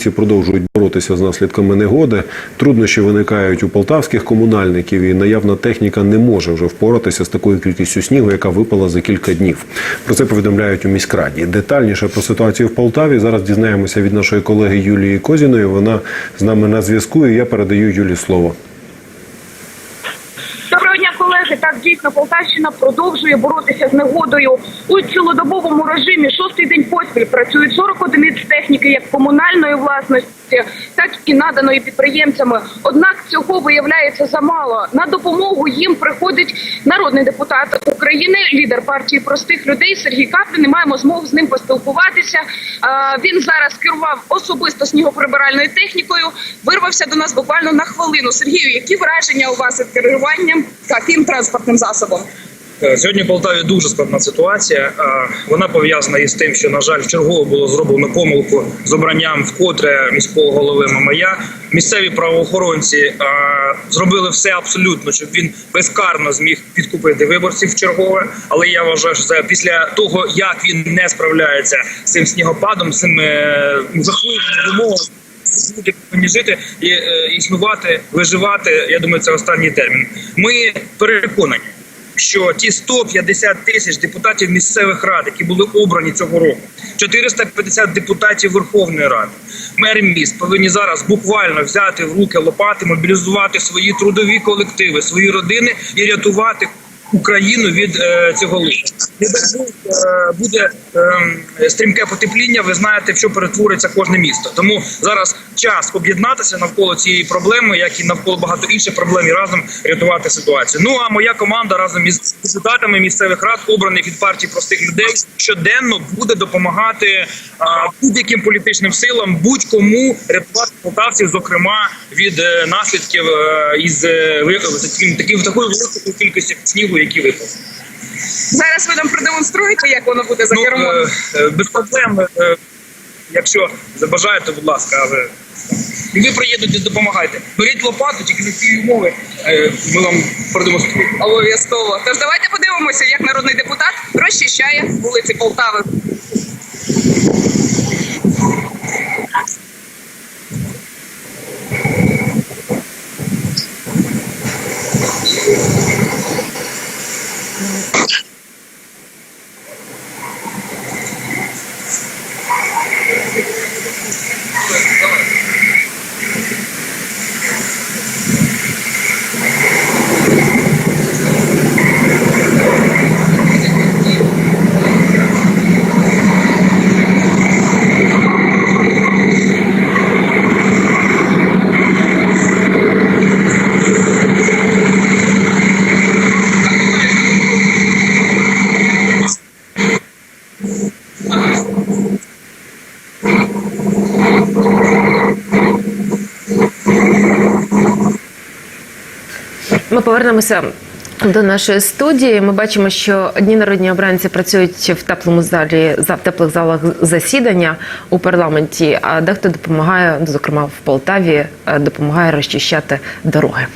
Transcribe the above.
Ці продовжують боротися з наслідками негоди. Труднощі виникають у полтавських комунальників, і наявна техніка не може вже впоратися з такою кількістю снігу, яка випала за кілька днів. Про це повідомляють у міськраді. Детальніше про ситуацію в Полтаві зараз дізнаємося від нашої колеги Юлії Козіної. Вона з нами на зв'язку. і Я передаю Юлі слово. Доброго дня, колеги. Так дійсно Полтавщина продовжує боротися з негодою у цілодобовому режимі. Шостий день поспіль працюють 40 одиниць техніки як комунальної власності, так і наданої підприємцями. Однак цього виявляється замало. На допомогу їм приходить народний депутат України, лідер партії простих людей Сергій Каплін. І маємо змогу з ним поспілкуватися. Він зараз керував особисто снігоприбиральною технікою. Вирвався до нас буквально на хвилину. Сергію, які враження у вас від керування таким транспортним засобом? Е, Сьогодні в Полтаві дуже складна ситуація. Е, Вона пов'язана із тим, що на жаль, вчергово було зроблено помилку з обранням вкотре міського голови Мамая. Місцеві правоохоронці е, зробили все абсолютно, щоб він безкарно зміг підкупити виборців вчергове. Але я вважаю, що це після того, як він не справляється з цим снігопадом, з цим жахливими умовами. Люди повинні жити і існувати, виживати. Я думаю, це останній термін. Ми переконані, що ті 150 тисяч депутатів місцевих рад, які були обрані цього року, 450 депутатів Верховної Ради, мери міст повинні зараз буквально взяти в руки лопати, мобілізувати свої трудові колективи, свої родини і рятувати. Україну від е, цього лиха. Не е, буде е, стрімке потепління. Ви знаєте, в що перетвориться кожне місто. Тому зараз час об'єднатися навколо цієї проблеми, як і навколо багато інших проблем, і разом рятувати ситуацію. Ну а моя команда разом із депутатами місцевих рад, обраних від партії простих людей, щоденно буде допомагати а, будь-яким політичним силам, будь-кому рятувати полтавців, зокрема від е, наслідків е, із е, таким такою великою кількістю снігу, які випав. Зараз ви нам продемонструєте, як воно буде за Ну, кермом. е, без проблем. е, Якщо забажаєте, будь ласка, але і ви приїдете, допомагайте. Беріть лопату, тільки за ці умови е, ми вам продемонструємо. Обов'язково. Тож давайте подивимося, як народний депутат розчищає вулиці Полтави. Ми повернемося до нашої студії. Ми бачимо, що одні народні обранці працюють в теплому залі за в теплих залах засідання у парламенті, а дехто допомагає, зокрема в Полтаві, е, допомагає розчищати дороги.